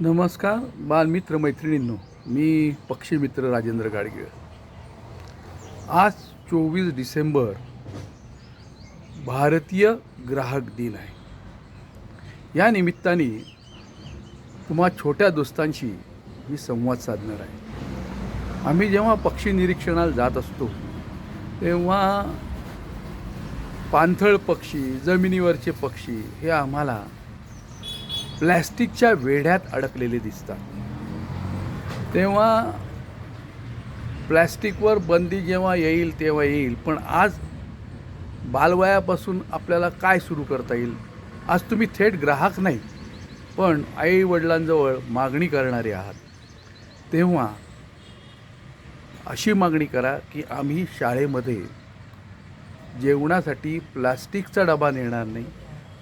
नमस्कार बालमित्र मैत्रिणींनो मी पक्षीमित्र राजेंद्र गाडगीळ. आज चोवीस डिसेंबर भारतीय ग्राहक दिन आहे. या निमित्ताने तुम्हा छोट्या दोस्तांशी मी संवाद साधणार आहे. आम्ही जेव्हा पक्षी निरीक्षणाला जात असतो तेव्हा पाणथळ पक्षी जमिनीवरचे पक्षी हे आम्हाला प्लॅस्टिकच्या वेढ्यात अडकलेले दिसतात. तेव्हा प्लॅस्टिकवर बंदी जेव्हा येईल तेव्हा येईल. पण आज बालवयापासून आपल्याला काय सुरू करता येईल? आज तुम्ही थेट ग्राहक नाही पण आई वडिलांजवळ मागणी करणारे आहात. तेव्हा अशी मागणी करा की आम्ही शाळेमध्ये जेवणासाठी प्लास्टिकचा डबा नेणार नाही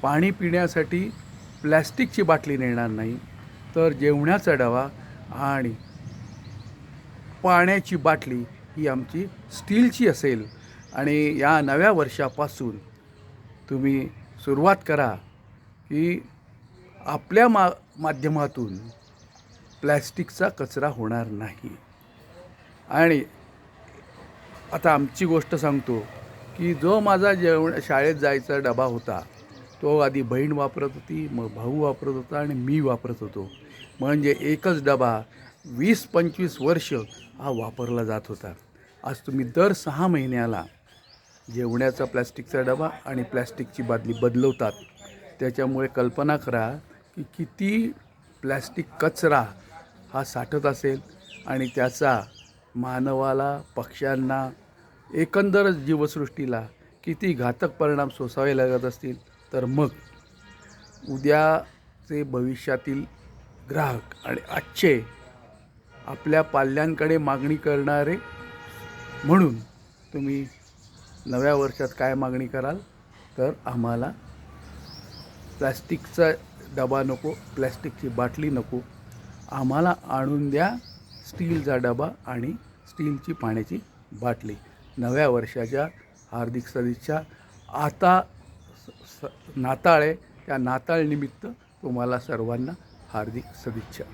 पाणी पिण्यासाठी प्लॅस्टिकची बाटली नेणार नाही तर जेवणाचा डबा आणि पाण्याची बाटली ही आमची स्टीलची असेल. आणि या नव्या वर्षापासून तुम्ही सुरुवात करा की आपल्या मा माध्यमातून प्लॅस्टिकचा कचरा होणार नाही. आणि आता आमची गोष्ट सांगतो की जो माझा जेवण शाळेत जायचा डबा होता तो आधी बहीण वापरत होती मग भाऊ वापरत होता आणि मी वापरत होतो. म्हणजे एकच डबा वीस पंचवीस वर्ष हा वापरला जात होता. आज तुम्ही दर सहा महिन्याला जेवण्याचा प्लॅस्टिकचा डबा आणि प्लॅस्टिकची बादली बदलवतात. त्याच्यामुळे कल्पना करा की किती प्लॅस्टिक कचरा हा साठत असेल आणि त्याचा मानवाला पक्ष्यांना एकंदरच जीवसृष्टीला किती घातक परिणाम सोसावे लागत असतील. तर मग उद्याचे भविष्यातील ग्राहक आणि आजचे आपल्या पाल्यांकडे मागणी करणारे म्हणून तुम्ही नव्या वर्षात काय मागणी कराल तर आम्हाला प्लॅस्टिकचा डबा नको प्लॅस्टिकची बाटली नको. आम्हाला आणून द्या स्टीलचा डबा आणि स्टीलची पाण्याची बाटली. नव्या वर्षाच्या हार्दिक सदिच्छा आता स नाताळ आहे. त्या नाताळनिमित्त तुम्हाला सर्वांना हार्दिक सदिच्छा